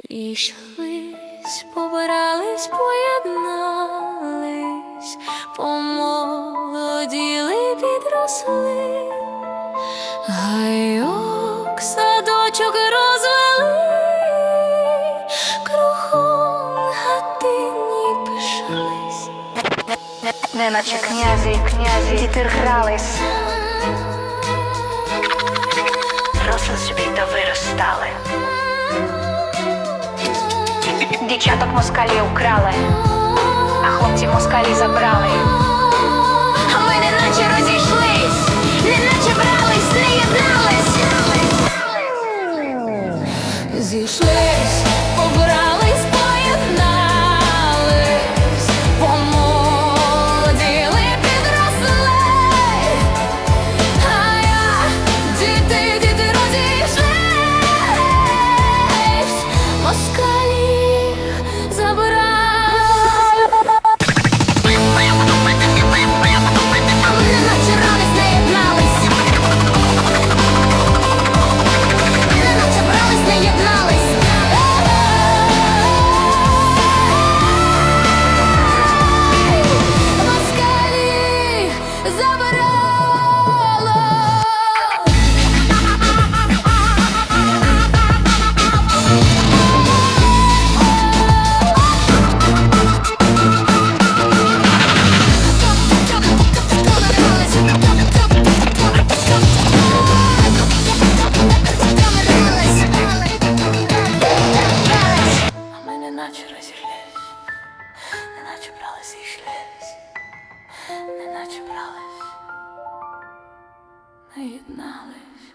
Ішлись, побирались, поєднались, помолоділи, підросли, гайок, садочок розвели, кругом гатині пишались. Неначе князі, князі, діти грались, росли собі та виростали. Дівчаток москалі украли, а хлопці москалі забрали. Ми неначе розійшлись, неначе брались, не єднались. Зійшлись, побрались, А ми неначе розійшлись, і йшлись, неначе брались, не єднались.